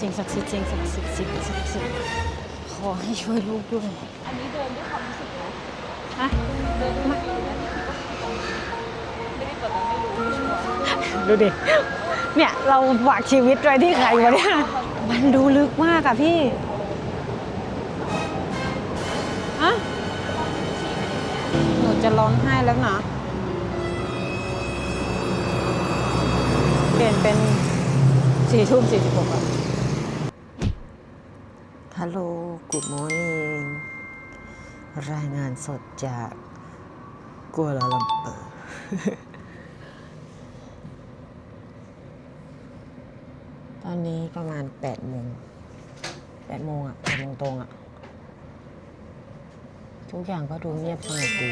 สิ่งศักดิ์สิทธิ์สิ่งศักดิ์สิทธิ์สิ่งศักดิ์สิทธิ์ขอให้ช่วยลูกด้วยอันนี้เดินด้วยความรู้สึกนะฮะเดินด้วยฟิลนะไม่ได้เปิดแต่ไม่รู้ไม่ชัวร์ดูดิเนี่ยเราฝากชีวิตไว้ที่ใครวะเนี่ยมันดูลึกมากอะพี่ฮะหนูจะร้องไห้แล้วนะเปลี่ยนเป็นสี่ทุ่มสี่สิบหกอะ ฮัลโหลกูดมอร์นิ่งรายงานสดจากกัวลาลัมเปอร์ตอนนี้ประมาณ8โมง8โมงอะ8โมงตรงอะทุกอย่างก็ดูเงียบสงบดี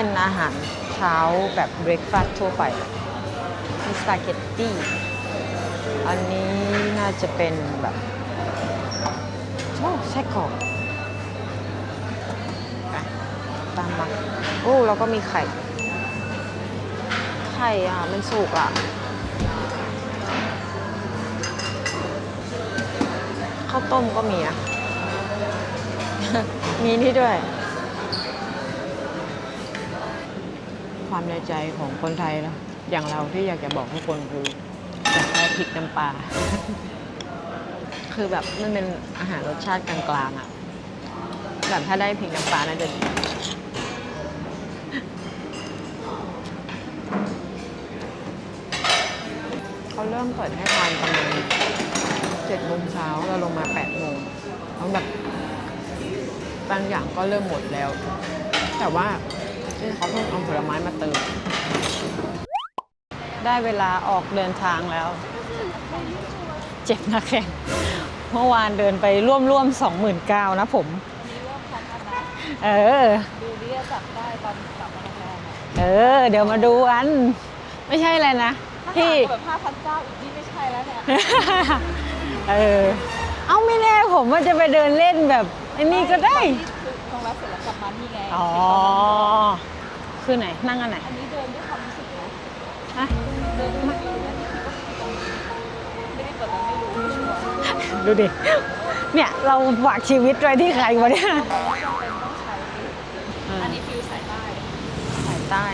เป็นอาหารเช้าแบบเบรคฟาสต์ทั่วไปมีสปาเกตตี้ อันนี้น่าจะเป็นแบบโอ้ไส้กรอกตามมาโอ้แล้วก็มีไข่ ไข่อะ มันสุกอะข้าวต้มก็มีนะ มีนี่ด้วย ความในใจของคนไทยนะอย่างเราที่อยากจะบอกทุกคนคืออยากได้พริกน้ำปลาคือแบบมันเป็นอาหารรสชาติกลางๆอะ่ะแบบถ้าได้พริกน้ำปลาน่าจะดีเขาเริ่มเปิดให้ทานประมาณเจ็ดโมงเช้าเราลงมาแปดโมงเขาแบบบางอย่างก็เริ่มหมดแล้ว แต่ว่า เขาเพิ่งเอาผลไม้มาเติม ได้เวลาออกเดินทางแล้ว เจ็บนะแข่งเมื่อวานเดินไปร่วมร่วมสองหมื่นเก้านะผมมีเรื่องความกันนะเออ ดูดิจะจับได้ตอนกลับมาโรงแรมอะเออ เดี๋ยวมาดูอัน ไม่ใช่อะไรนะถ้าพี่หารแบบห้าพันเก้าอีกนี่ไม่ใช่แล้วเนี่ยเออ เอาไม่แน่ผมว่าจะไปเดินเล่นแบบไอ้นี่ก็ได้คือโร กลับมานี่ไงอ๋อ คือไหน นั่งอันไหน อันนี้เดินด้วยความรู้สึกนะฮะเดินด้วยฟิลนะไม่ได้เปิดแต่ไม่รู้ไม่ชัวร์ดูดิ เนี่ยเราฝากชีวิตไว้ที่ใครวะเนี่ยไม่จำเป็นต้องใช้ อันนี้ฟิลสายใต้สายใต้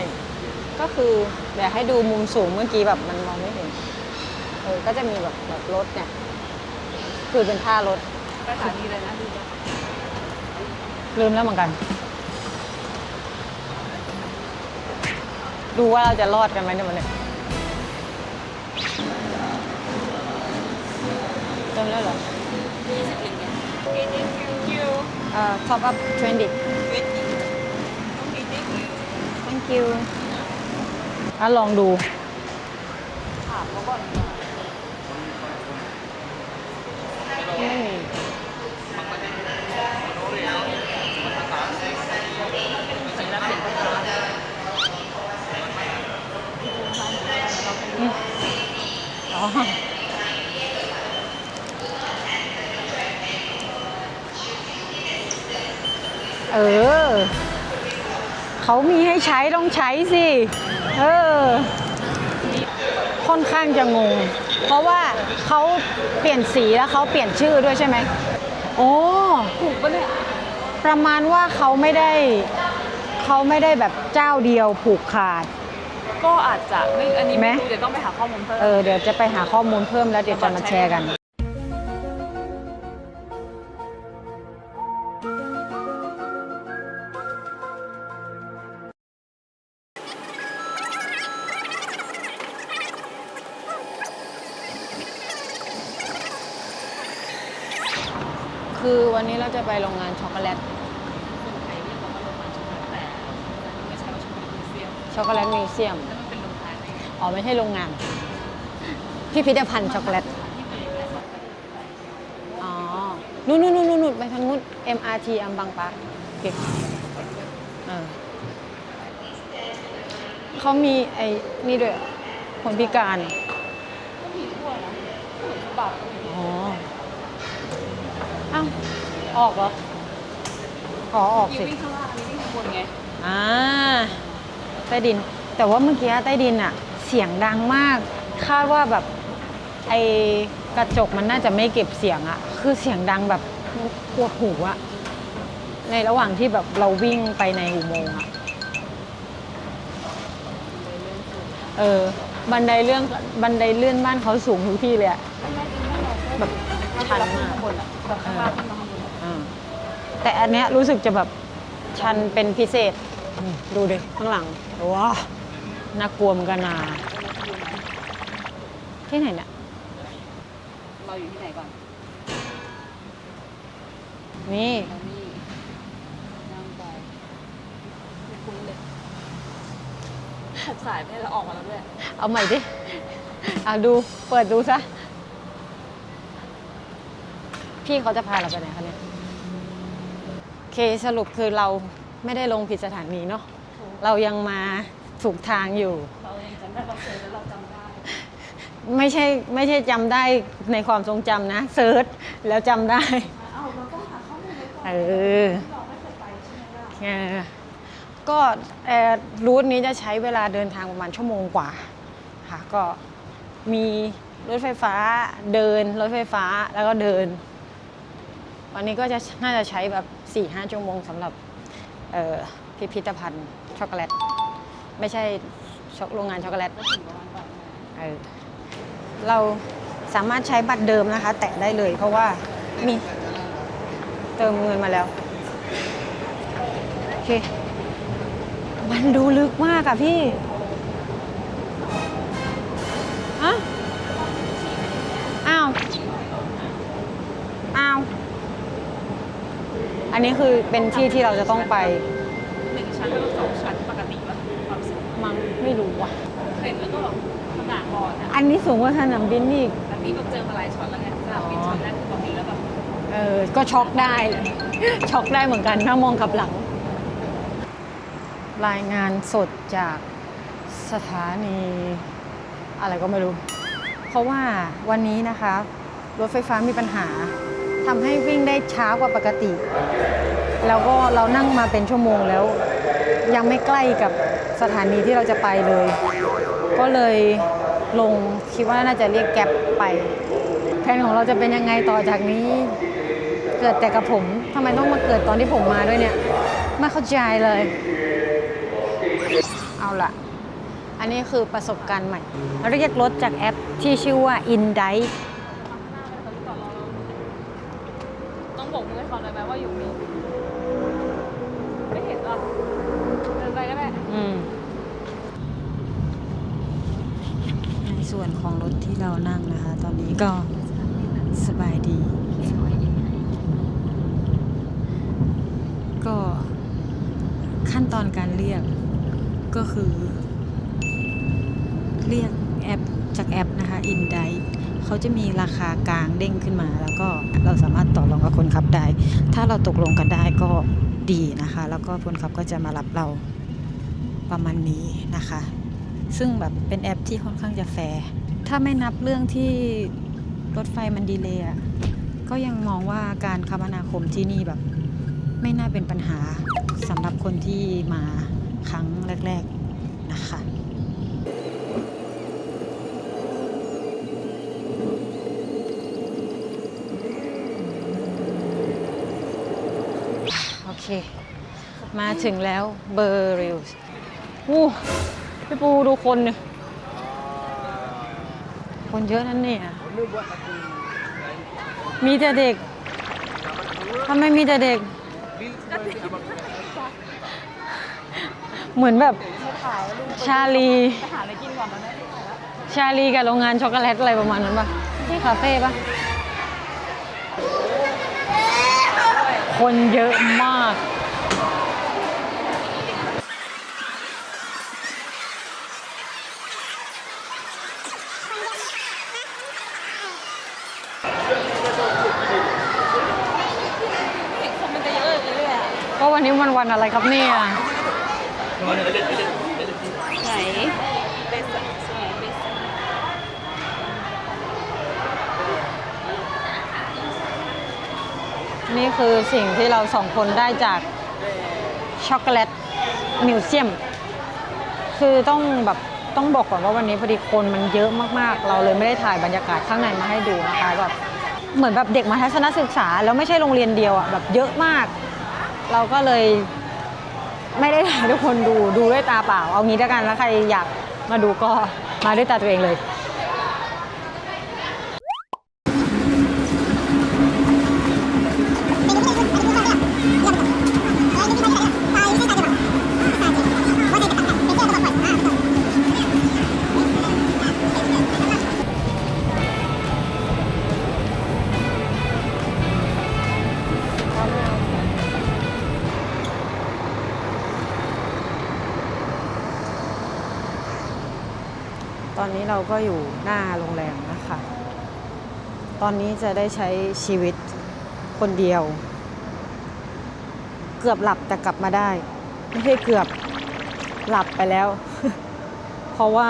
ก็คือเดี๋ยวให้ดูมุมสูงเมื่อกี้แบบมันมองไม่เห็น เออ ก็จะมีแบบแบบรถเนี่ย คือเป็นท่ารถไปสถานีเลยนะดูดิ ลืมแล้วเหมือนกัน ดูว่าเราจะรอดกันไหมเนี่ยวันเนี้ยเติมแล้วเหรอ20เหรียญเนี่ย Okay thank you เอ่อ top up 20 20 Okay thank you thank you อะลองดู ถามเขาก่อน ไม่มี สัญลักษณ์สินค้า อ๋อเออ เขามีให้ใช้ต้องใช้สิ เออ ค่อนข้างจะงง เพราะว่าเขาเปลี่ยนสีแล้วเขาเปลี่ยนชื่อด้วยใช่ไหม โอ้ถูกปะเนี่ย ประมาณว่าเขาไม่ได้ เขาไม่ได้แบบเจ้าเดียวผูกขาด ก็อาจจะไม่อันนี้ไม่ไหมรู้เดี๋ยวต้องไปหาข้อมูลเพิ่ม เออเดี๋ยวจะไปหาข้อมูลเพิ่มแล้วเดี๋ยวจะมาแชร์กัน โรงงาน พิพิธภัณฑ์ช็อกโกแลตที่ผลิตและส่งไปอ๋อ นู่นนู่นนู่นนู่นไปทางนู้น MRT อัมบังปาโอเคเออเขามีไอ้นี่ด้วยเหรอคนพิการก็มีทั่วนะเหมือนฉบับอ๋ออ้าวออกเหรอ ขอออกอยู่สิ วิ่งข้างล่างอันนี้วิ่งข้างบนไง อ่า ใต้ดิน แต่ว่าเมื่อกี้ใต้ดินอะเสียงดังมาก คาดว่าแบบไอกระจกมันน่าจะไม่เก็บเสียงอะคือเสียงดังแบบปวดหูอะในระหว่างที่แบบเราวิ่งไปในอุโมงค์อะเออบันไดเรื่องบันไดเลื่อนบ้านเขาสูงทุกที่เลยอะแบบชันมากแต่อันเนี้ยรู้สึกจะแบบชันเป็นพิเศษ ดูดิข้างหลังว้า น่ากลัวเหมือนกันนะที่ไหนเนี่ยเราอยู่ที่ไหนก่อนนี่เรานี่นั่งไปไม่คุ้นเลยหกสายไม่ได้เราออกมาแล้วด้วย เอาใหม่ดิเอาดูเปิดดูซะ พี่เขาจะพาเราไปไหนคะเนี่ยโอเคสรุปคือเราไม่ได้ลงผิดสถานีเนาะเรายังมา ถูกทางอยู่ เรายังจำได้เราเจอแล้วเราจำได้ไม่ใช่ไม่ใช่จำได้ในความทรงจำนะเซิร์ชแล้วจำได้เอ้าเราต้องหาข้อมูลไว้ก่อนเออ ที่เราไม่เคยไปใช่ไหมล่ะเออก็เอ่อรูทนี้จะใช้เวลาเดินทางประมาณชั่วโมงกว่าค่ะก็มีรถไฟฟ้าเดินรถไฟฟ้าแล้วก็เดิน วันนี้ก็จะน่าจะใช้แบบ4ี่ห้าชั่วโมงสำหรับเอ่อพิพิธภัณฑ์ช็อกโกแลต ไม่ใช่ช็อกโรงงานช็อกโกแลตเออเราสามารถใช้บัตรเดิมนะคะ แตะได้เลยเพราะว่ามีเติมเงินมาแล้ว โอเค มันดูลึกมากอะพี่อะอ้าว อ้าว อันนี้คือเป็นที่ที่เราจะต้องไป ไม่รู้ว่ะ เห็นแล้วก็แบบขนาดอ่อนอะอันนี้สูงกว่าสนามบินอีก แต่นี่แบบเจอมาหลายช็อตแล้วไงสนามบินช็อตแรกคือตอนนี้แล้วแบบเออ ก็ช็อกได้ ช็อกได้เหมือนกันถ้ามองกลับหลัง รายงานสดจากสถานี อะไรก็ไม่รู้ เพราะว่าวันนี้นะคะ รถไฟฟ้ามีปัญหาทำให้วิ่งได้ช้ากว่าปกติ แล้วก็เรานั่งมาเป็นชั่วโมงแล้ว ยังไม่ใกล้กับ สถานีที่เราจะไปเลย ก็เลยลงคิดว่าน่าจะเรียกแก๊ปไป แผนของเราจะเป็นยังไงต่อจากนี้ เกิดแต่กับผมทำไมต้องมาเกิดตอนที่ผมมาด้วยเนี่ย ไม่เข้าใจเลย เอาละอันนี้คือประสบการณ์ใหม่ เรียกรถจากแอปที่ชื่อว่า Indice ต้องบอกมือให้เขาเลยไหมว่าอยู่มีไม่เห็นหรอดินไปก็ได้ อืม ในส่วนของรถที่เรานั่งนะคะ ตอนนี้ก็สบายดี ก็ขั้นตอนการเรียกก็คือ เรียกแอปจากแอปนะคะ i n d i เขาจะมีราคากลางเด้งขึ้นมา แล้วก็เราสามารถต่อรองกับคนขับได้ ถ้าเราตกลงกันได้ก็ดีนะคะ แล้วก็คนขับก็จะมารับเรา ประมาณนี้นะคะ ซึ่งแบบเป็นแอปที่ค่อนข้างจะแฟร์ถ้าไม่นับเรื่องที่รถไฟมันดีเลย์อะก็ยังมองว่าการคมนาคมที่นี่แบบ ไม่น่าเป็นปัญหาสำหรับคนที่มาครั้งแรก ๆนะคะโอเค มาถึงแล้วเบอร์ริลส์ อู้พี่ปูดูคนเนี่ยคนเยอะนั่นเนี่ยมีแต่เด็กทำไมมีแต่เด็ก เหมือนแบบชาลี ชาลีกับโรงงานช็อกโกแลตอะไรประมาณนั้นปะที่คาเฟ่ปะคนเยอะมาก เนี้มันวันอะไรครับเนี่ยไหนเบสสวยนี่คือสิ่งที่เราสองคนได้จากช็อกโกแลตมิวเซียม คือต้องแบบต้องบอกก่อนว่าวันนี้พอดีคนมันเยอะมากๆ เราเลยไม่ได้ถ่ายบรรยากาศข้างในมาให้ดูนะคะแบบเหมือนแบบเด็กมาทัศนศึกษา แล้วไม่ใช่โรงเรียนเดียวอะแบบเยอะมาก เราก็เลยไม่ได้ถ่ายให้ทุกคนดูดูด้วยตาเปล่า เอางี้แล้วกันแล้วใครอยากมาดูก็มาด้วยตาตัวเองเลย เราก็อยู่หน้าโรงแรมนะคะ ตอนนี้จะได้ใช้ชีวิตคนเดียว เกือบหลับแต่กลับมาได้ ไม่ใช่เกือบหลับไปแล้ว เพราะว่า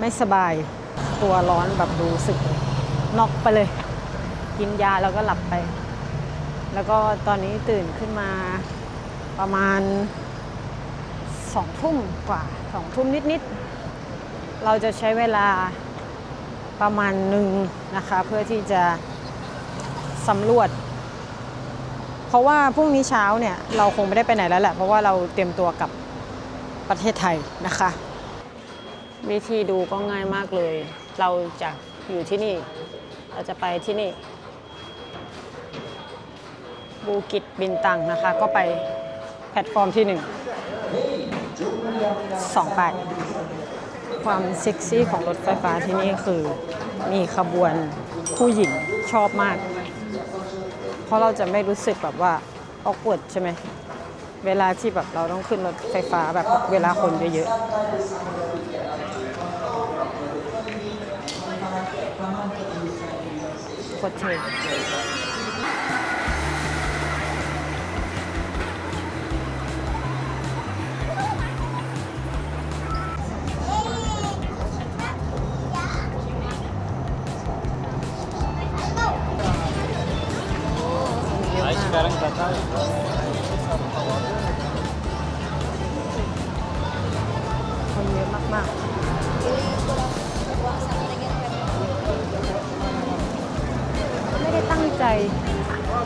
ไม่สบายตัวร้อนแบบรู้สึกน็อกไปเลย กินยาแล้วก็หลับไป แล้วก็ตอนนี้ตื่นขึ้นมาประมาณสองทุ่มกว่าสองทุ่มนิดๆ เราจะใช้เวลาประมาณหนึ่งนะคะ เพื่อที่จะสำรวจ เพราะว่าพรุ่งนี้เช้าเนี่ย เราคงไม่ได้ไปไหนแล้วแหละ เพราะว่าเราเตรียมตัวกับประเทศไทยนะคะ วิธีดูก็ง่ายมากเลย เราจะอยู่ที่นี่ เราจะไปที่นี่ บูกิตบินตังนะคะ ก็ไปแพลตฟอร์มที่หนึ่งสองไป ความเซ็กซี่ของรถไฟฟ้าที่นี่คือมีขบวนผู้หญิงชอบมาก เพราะเราจะไม่รู้สึกแบบว่าออกปวดใช่ไหม เวลาที่แบบเราต้องขึ้นรถไฟฟ้าแบบเวลาคนเยอะๆโคตรเท่ Aí มาก sekarang kata คนเยอะมากๆไม่ได้ตั้งใจ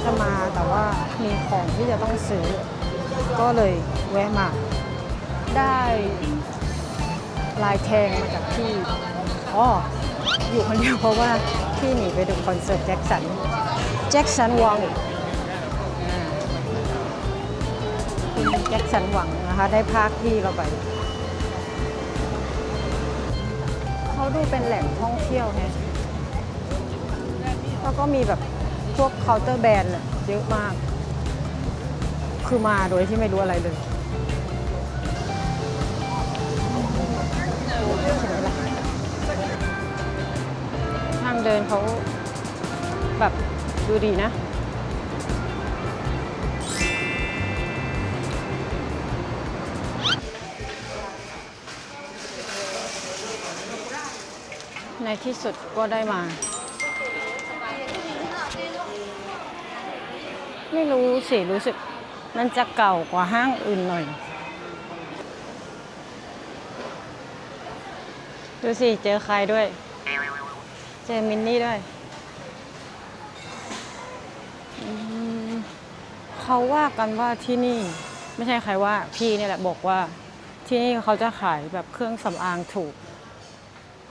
จะมาแต่ว่ามีของที่จะต้องซื้อ ก็เลยแวะมา ได้ลายแทงมาจากที่อ๋ออยู่คนเดียวเพราะว่าที่หนีไปดูคอนเสิร์ตแจ็คสันแจ็คสันวังอ่า แจ็คสันหวังนะคะ ได้พากพี่เราไป เขาดูเป็นแหล่งท่องเที่ยวไงแล้วก็มีแบบพวกเคาน์เตอร์แบรนด์เยอะมาก คือมาโดยที่ไม่รู้อะไรเลยทางเดินเขาแบบดูดีนะ ในที่สุดก็ได้มา ไม่รู้สิ รู้สึก มันจะเก่ากว่าห้างอื่นหน่อย ดูสิ เจอใครด้วย เจอมินนี่ด้วย เขาว่ากันว่าที่นี่ ไม่ใช่ใครว่า พี่เนี่ยแหละบอกว่า ที่นี่เขาจะขายแบบเครื่องสำอางถูก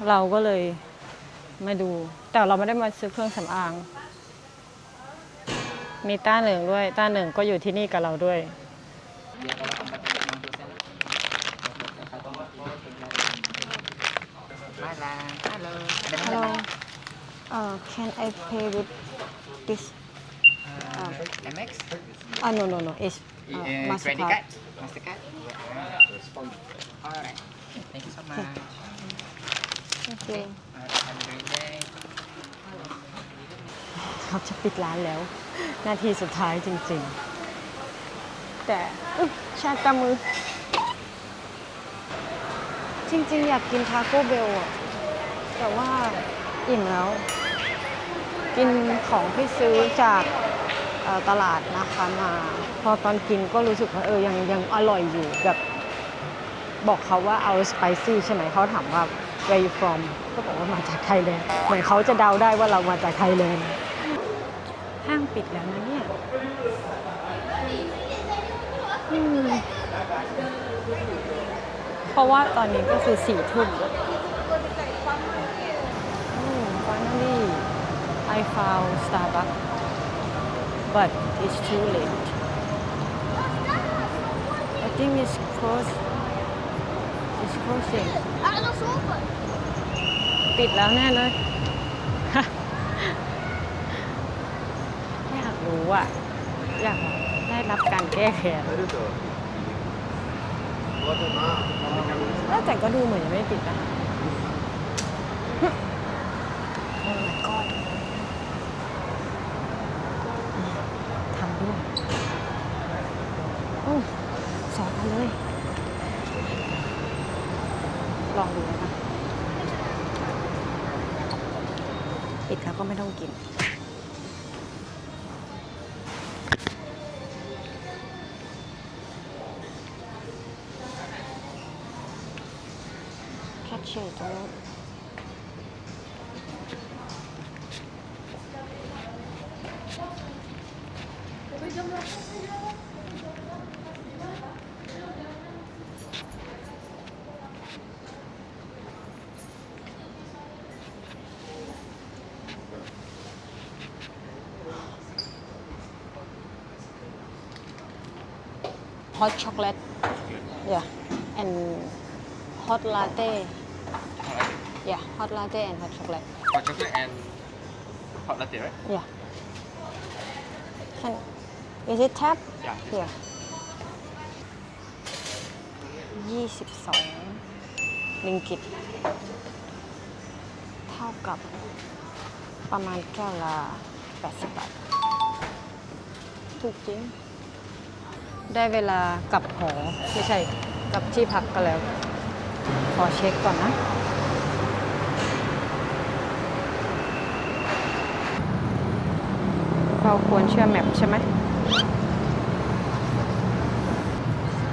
เราก็เลยมาดู แต่เราไม่ได้มาซื้อเครื่องสำอาง มีต้าเหนึ่งด้วย ต้าหนึ่งก็อยู่ที่นี่กับเราด้วย Hello. Hello uh, can I pay with this Uh, MX? ah no no no it's uh, Uh, credit Mastercard card? Mastercard? Alright. Thank you so much. Thank you Alright, have a great day. เขาจะปิดร้านแล้ว นาทีสุดท้ายจริงแต่อุ๊ยชาตามือ จริงๆ อยากกินทาโก้เบลอะแต่ว่าอิ่มแล้ว กินของที่ซื้อจากเอ่อตลาดนะคะมา พอตอนกินก็รู้สึกว่าเออยังยังอร่อยอยู่แบบบอกเขาว่าเอาสไปซี่ใช่ไหมเขาถามว่า where you from ก็บอกว่ามาจากไทยแลนด์เหมือนเขาจะเดาได้ว่าเรามาจากไทยแลนด์ห้างปิดแล้วนะเนี่ยเพราะว่าตอนนี้ก็คือสี่ทุ่มอืม finally I found Starbucks but it's too late I think it's closed it's closing ปิดแล้วแน่เลย อยากรู้อะ อยากแบบได้รับการแก้แค้นเอ้ยแต่ก็ดูเหมือนจะไม่ปิดนะ โอ้ my god ทำด้วยโอ้สองอันเลย ลองดูนะคะปิดแล้วก็ไม่ต้องกิน แคชเชียร์ตรงนู้น hot chocolate yeah and hot latte yeah hot latte and hot chocolate Hot chocolate and hot latte, right? yeah can is it tap Yeah. here ยี่สิบสองลิงกิตเท่ากับประมาณแก้วละ80บาทถูกจริง ได้เวลากลับหอไม่ใช่กลับที่พักกันแล้ว ขอเช็คก่อนนะ เราควรเชื่อแมปใช่ไหม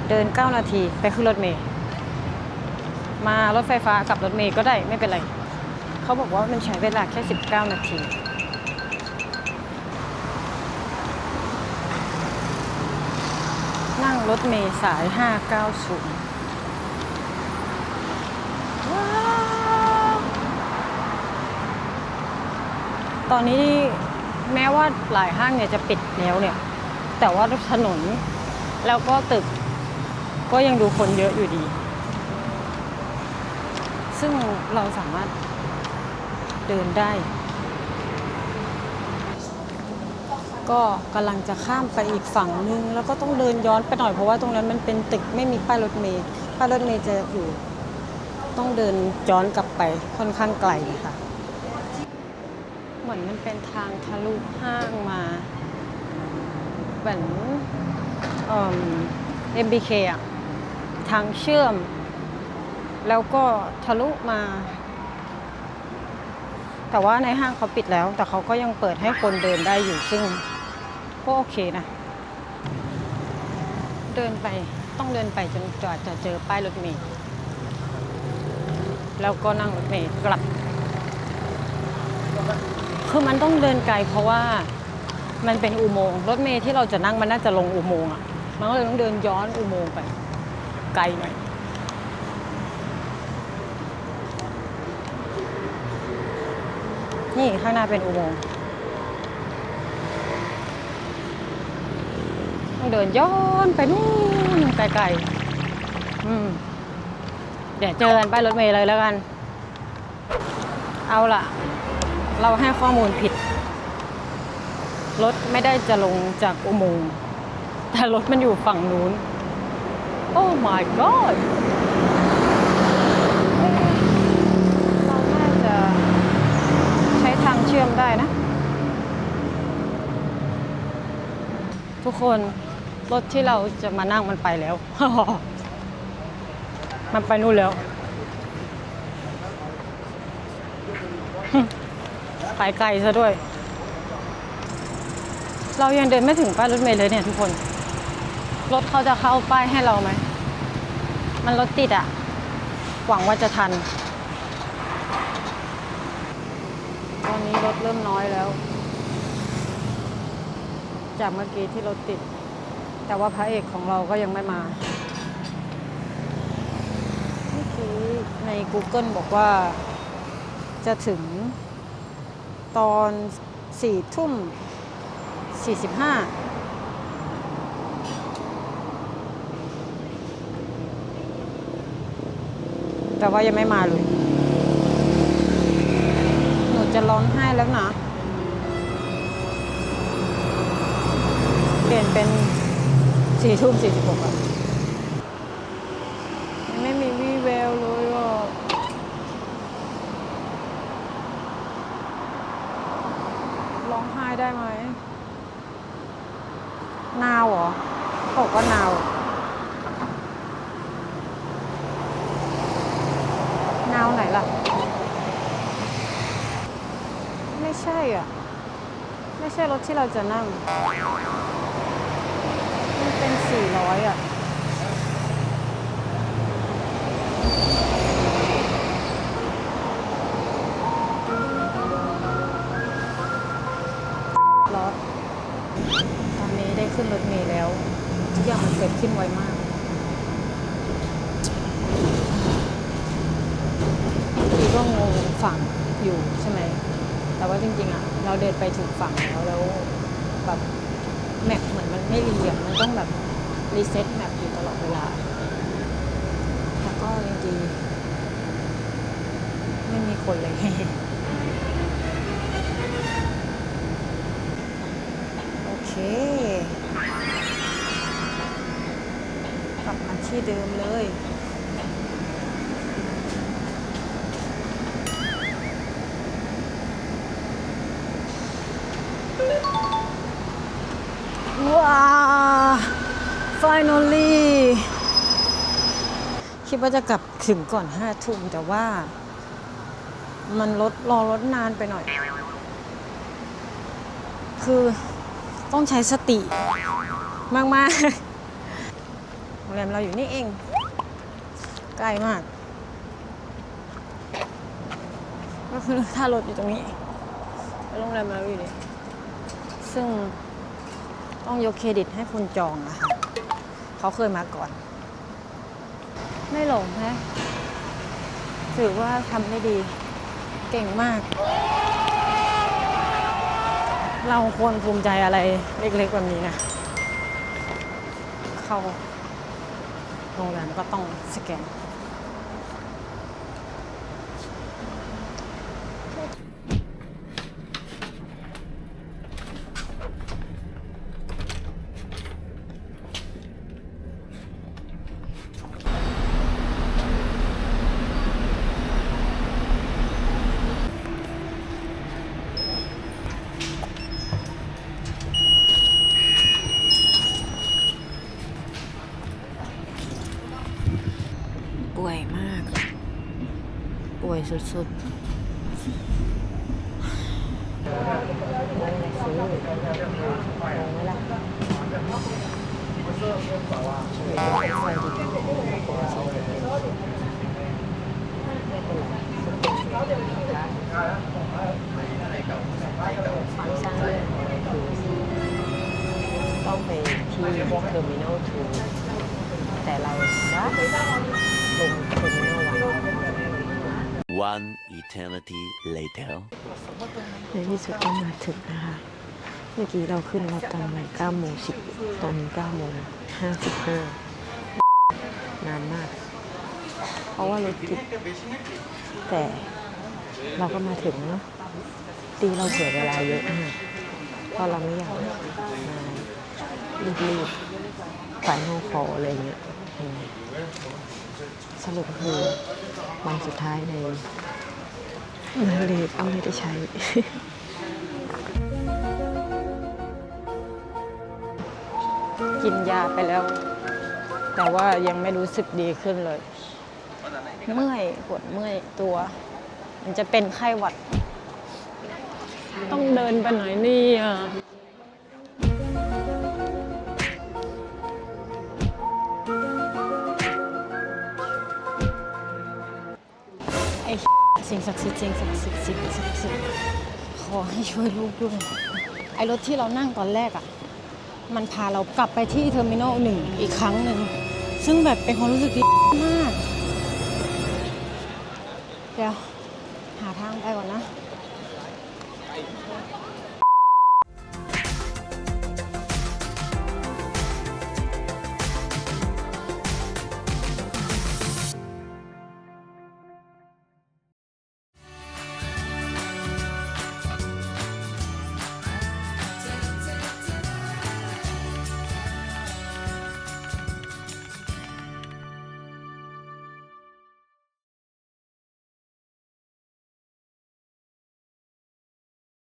เดิน 9 นาทีไปขึ้นรถเมย์มารถไฟฟ้ากับรถเมย์ก็ได้ไม่เป็นไร เขาบอกว่ามันใช้เวลาแค่ 19 นาที รถเมย์สาย 590 ว้าว ตอนนี้แม้ว่าหลายห้างเนี่ยจะปิดแล้วเนี่ย แต่ว่าถนนแล้วก็ตึก ก็ยังดูคนเยอะอยู่ดี ซึ่งเราสามารถเดินได้ ก็กำลังจะข้ามไปอีกฝั่งนึง แล้วก็ต้องเดินย้อนไปหน่อยเพราะว่าตรงนั้นมันเป็นตึกไม่มีป้ายรถเมล์ป้ายรถเมล์จะอยู่ ต้องเดินย้อนกลับไปค่อนข้างไกลค่ะ เหมือนมันเป็นทางทะลุห้างมาเหมือนเอ่อ MBK อะทางเชื่อม แล้วก็ทะลุมา แต่ว่าในห้างเขาปิดแล้ว แต่เขาก็ยังเปิดให้คนเดินได้อยู่ซึ่ง ก็โอเคนะ เดินไปต้องเดินไปจนกว่าจะเจอป้ายรถเมล์แล้วก็นั่งรถเมล์กลับ คือมันต้องเดินไกลเพราะว่ามันเป็นอุโมงค์รถเมล์ที่เราจะนั่งมันน่าจะลงอุโมงค์อะมันก็เลยต้องเดินย้อนอุโมงค์ไป ไกลหน่อยนี่ข้างหน้าเป็นอุโมงค์ต้อง เดินย้อนไปนู่นไกลๆอืมเดี๋ยวเจอกันป้ายรถเมล์เลยแล้วกัน เอาล่ะ เราให้ข้อมูลผิด รถไม่ได้จะลงจากอุโมงค์แต่รถมันอยู่ฝั่งนู้น โอ้ my god เอ๊ะเราน่าจะใช้ทางเชื่อมได้นะ ทุกคน รถที่เราจะมานั่งมันไปแล้ว มันไปนู่นแล้ว ไปไกลซะด้วย เรายังเดินไม่ถึงป้ายรถเมล์เลยเนี่ยทุกคน รถเขาจะเข้าป้ายให้เราไหม มันรถติดอะหวังว่าจะทัน ตอนนี้รถเริ่มน้อยแล้ว จากเมื่อกี้ที่รถติด แต่ว่าพระเอกของเราก็ยังไม่มาเมื่อกี้ใน Google บอกว่าจะถึงตอนสี่ทุ่มสี่สิบห้าแต่ว่ายังไม่มาเลย หนูจะร้องไห้แล้วนะ เปลี่ยนเป็น สี่ทุ่มสี่สิบหกอะยังไม่มีวี่แววเลยอะร้องไห้ได้ไหมนาวเหรอบอกว่านาวนาวไหนล่ะ ไม่ใช่อะ ไม่ใช่รถที่เราจะนั่งมัน เป็นสี่ร้อยอะ รถตอนนี้ได้ขึ้นรถเมล์แล้วทุกอย่างมันเกิดขึ้นไวมาก พี่ก็งงฝั่งอยู่ใช่ไหม แต่ว่าจริงๆอะ เราเดินไปถูกฝั่งแล้วแล้วแบบ ไม่รีอะมันต้องแบบรีเซ็ตแมปอยู่ตลอดเวลา แล้วก็จริงๆไม่มีคนเลยโอเค กลับมาที่เดิมเลย finally คิดว่าจะกลับถึงก่อนห้าทุ่มแต่ว่า มันรถรอรถนานไปหน่อย คือต้องใช้สติมากๆโรงแรมเราอยู่นี่เอง ใกล้มาก ก็คือท่ารถอยู่ตรงนี้โรงแรมเราอยู่นี่ซึ่งต้องยกเครดิตให้คนจองอะคะ เขาเคยมาก่อน ไม่หลงฮะถือว่าทำได้ดี เก่งมาก เราควรภูมิใจอะไรเล็กๆแบบนี้นะ เข้าโรงแรมก็ต้องสแกน สุดๆซื้อลงไหมล่ะ One eternity later. ในที่สุดก็มาถึงนะคะ เมื่อกี้เราขึ้นรถตอน9โมง10ตอนนี้9โมง55นานมาก เพราะว่ารถติด แต่เราก็มาถึงเนาะตีเราเผื่อเวลาเยอะมากเพราะเราไม่อยากมารีบๆฝันโนคออะไรเงี้ยสรุปคือวันสุดท้ายใน เลดเอาเลยได้ใช้ กินยาไปแล้ว แต่ว่ายังไม่รู้สึกดีขึ้นเลย เมื่อยปวดเมื่อยตัว มันจะเป็นไข้หวัด ต้องเดินไปไหนนี่อะ สิ่งศักดิ์สิทธิ์สิ่งศักดิ์สิทธิ์สิ่งศักดิ์สิทธิ์ขอให้ช่วยลูกด้วยไอ้รถที่เรานั่งตอนแรกอะ มันพาเรากลับไปที่เทอร์มินอลหนึ่งอีกครั้งหนึ่ง ซึ่งแบบเป็นความรู้สึกที่มาก เดี๋ยว หาทางไปก่อนนะ